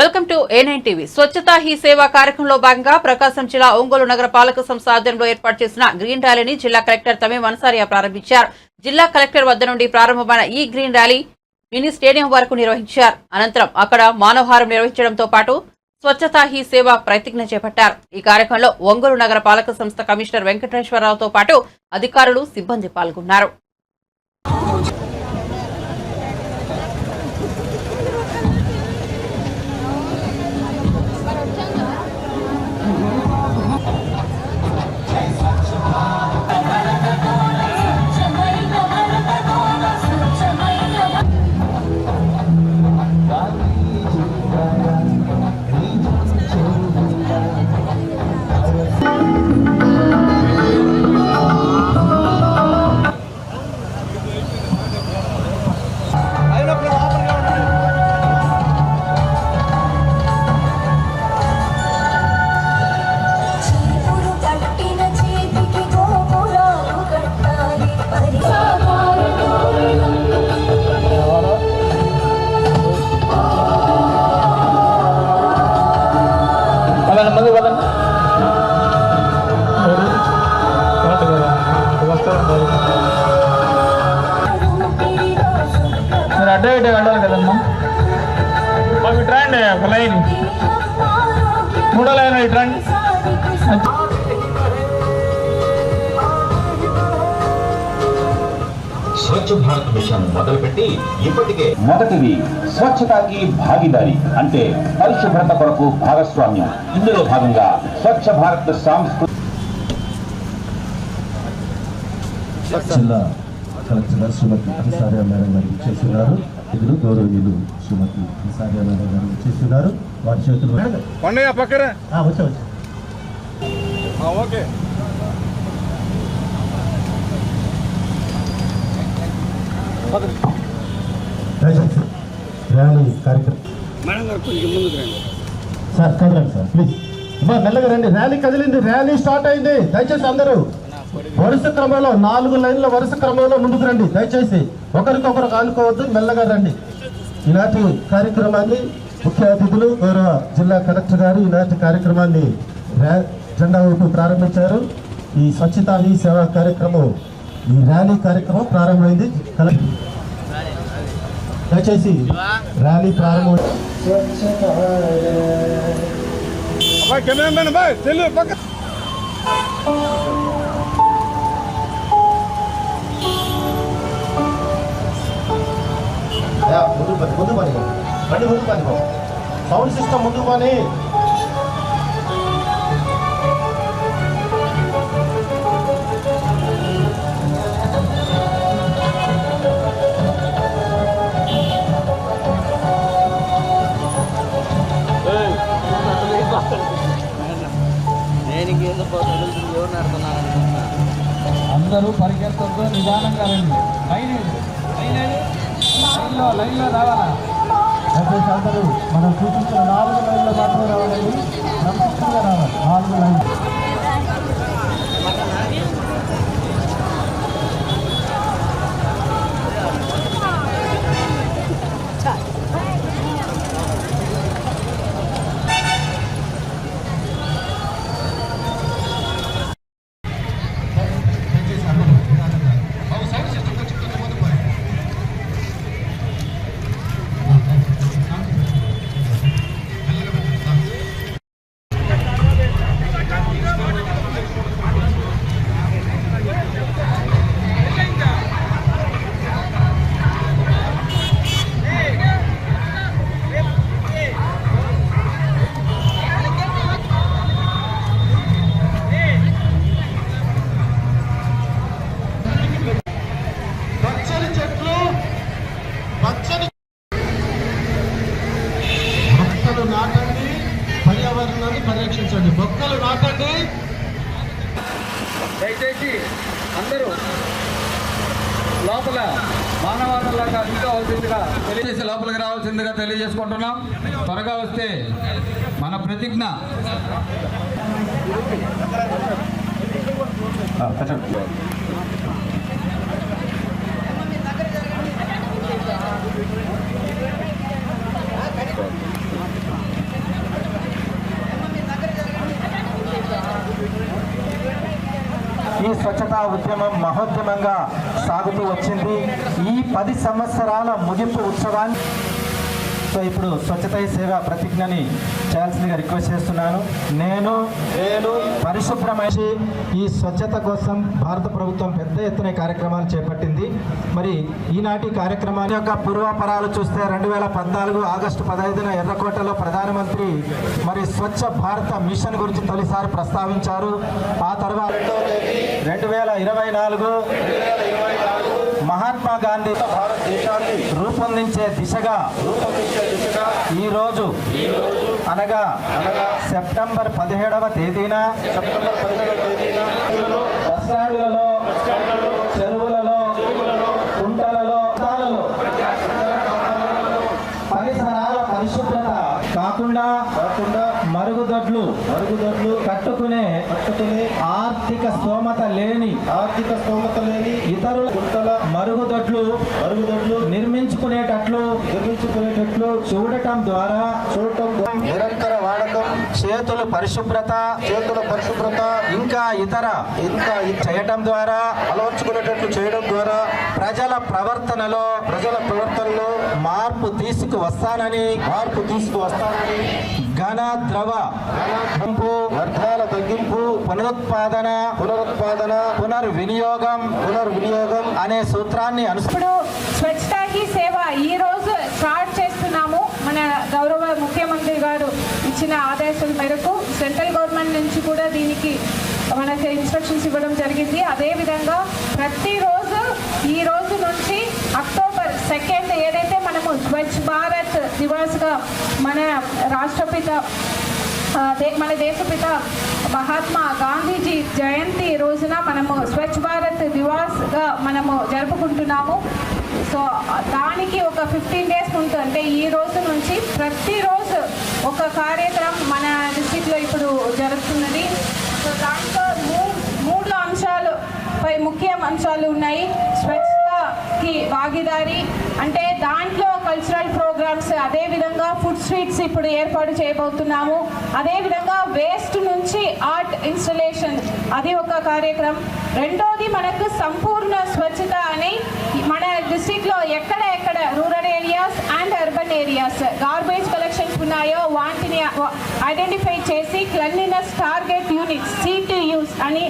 Welcome to A nine TV. Swachhata Hi Seva కార్యక్రమంలో భాగంగా ప్రకాశం జిల్లా ఒంగోలు నగర పాలక సంస్థ ఆధ్వర్యంలో ఏర్పాటు చేసిన గ్రీన్ ర్యాలీని జిల్లా కలెక్టర్ తమీం వనసారియా ప్రారంభించారు. జిల్లా కలెక్టర్ వద్ద నుండి ప్రారంభమైన ఈ గ్రీన్ ర్యాలీ మినీ స్టేడియం వరకు నిర్వహించారు. అనంతరం అక్కడ మానవహారం నిర్వహించడంతో పాటు స్వచ్ఛతా హీ సేవ ప్రతిజ్ఞ చేపట్టారు. ఈ కార్యక్రమంలో ఒంగోలు నగర పాలక సంస్థ కమిషనర్ వెంకటేశ్వరరావుతో పాటు అధికారులు సిబ్బంది పాల్గొన్నారు. అడ్డ వెళ్ళాలి కదమ్మా. మాకు ఇటు రండి ఒక లైన్. మూడో లైన్ ఇటు రండి స్వచ్ఛ భారత్ మిషన్ మొదలుపెట్టి ఇప్పటికే మొదటిది స్వచ్ఛతాకి భాగీదారి అంటే పరిశుభ్రత కొరకు భాగస్వామ్యం. ఇందులో భాగంగా స్వచ్ఛ భారత్ సాంస్కృతిక జిల్లా కలెక్టర్ శ్రీమతి హంసార్య మేడం గారు చేస్తున్నారు. ఇదిలో గౌరవనీయులు శ్రీమతి హంసార్య మేడం గారు చేస్తున్నారు. వారి చేతులు పండుగ పక్కన. ఆ, వచ్చా వచ్చా. ఓకే. దయచేసి ర్యాలీ కార్యక్రమం. సార్ కదలండి సార్ ప్లీజ్. మెల్లగా రండి. ర్యాలీ కదిలింది. ర్యాలీ స్టార్ట్ అయింది. దయచేసి అందరూ వరుస క్రమంలో నాలుగు లైన్ల వరుస క్రమంలో ముందుకు రండి. దయచేసి ఒకరికొకరు ఆనుకోవద్దు మెల్లగా రండి. ఈనాటి కార్యక్రమాన్ని ముఖ్య అతిథులు గౌరవ జిల్లా కలెక్టర్ గారు ఈనాటి కార్యక్రమాన్ని జెండా ఊపి ప్రారంభించారు. ఈ స్వచ్ఛతా హీ సేవా కార్యక్రమం ఈ ర్యాలీ కార్యక్రమం ప్రారంభమైంది. కలెక్టర్ దయచేసి ర్యాలీ ప్రారంభం. కెమెరామెన్ బాయ్ బండి ముందు పని సౌండ్ సిస్టమ్ ముందు పని. అందరూ పరిగెత్తడంతో నిదానంగా రండి. లైన్? లైన్లో లైన్లో రావాలా? దయచేసి అందరూ మనం చూపించిన నాలుగు లైన్ల మాత్రమే రావాలండి. క్రమశిక్షణగా రావాలి నాలుగు లైన్లు దయచేసి అందరూ లోపల మానవాళులాగా అందుకోవాల్సిందిగా తెలియజేసి లోపలికి రావాల్సిందిగా తెలియజేసుకుంటున్నాం. త్వరగా వస్తే మన ప్రతిజ్ఞ. స్వచ్ఛతా ఉద్యమం మహోద్యమంగా సాగుతూ వచ్చింది. ఈ పది సంవత్సరాల ముగింపు ఉత్సవాన్ని సో ఇప్పుడు స్వచ్ఛత సేవ ప్రతిజ్ఞని చేయాల్సిందిగా రిక్వెస్ట్ చేస్తున్నాను. నేను నేను పరిశుభ్రమైన ఈ స్వచ్ఛత కోసం భారత ప్రభుత్వం పెద్ద ఎత్తున కార్యక్రమాలు చేపట్టింది. మరి ఈనాటి కార్యక్రమాన్ని యొక్క పూర్వాపరాలు చూస్తే రెండు వేల పద్నాలుగు ఆగస్టు పదహైదున ఎర్రకోటలో ప్రధానమంత్రి మరి స్వచ్ఛ భారత మిషన్ గురించి తొలిసారి ప్రస్తావించారు. ఆ తర్వాత రెండు వేల ఇరవై నాలుగు మహాత్మా గాంధీ భారతదేశాన్ని రూపొందించే దిశగా ఈ రోజు అనగా అనగా సెప్టెంబర్ పదిహేడవ తేదీన సెప్టెంబర్ పదిహేడవ తేదీన బస్టాండ్లలో మరుగుదొడ్లు కట్టుకునే కట్టుకునే ఆర్థిక స్తోమత లేని ఆర్థిక స్తోమత లేని ఇతరుల గుంటల మరుగుదొడ్లు మరుగుదొడ్లు నిర్మించుకునేటట్లు నిర్మించుకునేటట్లు చూడటం ద్వారా చూడటం నిరంతర వాడకం చేతుల పరిశుభ్రత చేతుల పరిశుభ్రత ఇంకా ఇతర ఇంకా చేయటం ద్వారా అలవర్చుకునేటట్లు చేయడం ద్వారా ప్రజల ప్రవర్తనలో ప్రజల ప్రవర్తనలో మార్పు తీసుకువస్తానని మార్పు తీసుకువస్తానని ఘన ద్రవ వ్యర్థాల తగ్గింపు పునరుత్పాదన పునరుత్పాదన. పునర్వినియోగం పునర్వినియోగం. అనే సూత్రాన్ని అనుసరి స్వచ్ఛతా హీ సేవ ఈ రోజు స్టార్ట్ చేస్తున్నాము. మన గౌరవ ముఖ్యమంత్రి గారు ఇచ్చిన ఆదేశాల మేరకు సెంట్రల్ గవర్నమెంట్ నుంచి కూడా దీనికి మనకి ఇన్స్ట్రక్షన్స్ ఇవ్వడం జరిగింది. అదేవిధంగా ప్రతిరోజు ఈ రోజు నుంచి అక్టోబర్ సెకండ్ ఏదైతే మనము స్వచ్ఛ భారత్ దివాస్గా మన రాష్ట్రపిత దే- మన దేశపిత మహాత్మా గాంధీజీ జయంతి రోజున మనము స్వచ్ఛ భారత్ దివాస్గా మనము జరుపుకుంటున్నాము. సో దానికి ఒక ఫిఫ్టీన్ డేస్ ముందు అంటే ఈ రోజు నుంచి ప్రతిరోజు ఒక కార్యక్రమం మన డిస్టిక్లో ఇప్పుడు జరుగుతున్నది. సో దాంట్లో మూ- మూడు అంశాలు పై ముఖ్య అంశాలు ఉన్నాయి. కి భాగీదారి. అంటే దాంట్లో కల్చరల్ ప్రోగ్రామ్స్ అదేవిధంగా ఫుడ్ స్ట్రీట్స్ ఇప్పుడు ఏర్పాటు చేయబోతున్నాము. అదేవిధంగా వేస్ట్ నుంచి ఆర్ట్ ఇన్స్టలేషన్ అది ఒక కార్యక్రమం. రెండోది మనకు సంపూర్ణ స్వచ్ఛత అని మన డిస్టిక్లో ఎక్కడ ఎక్కడ rural areas and urban areas garbage collections ఉన్నాయో వాటిని ఐడెంటిఫై చేసి క్లన్లీనెస్ టార్గెట్ యూనిట్స్ సిటియూస్ అని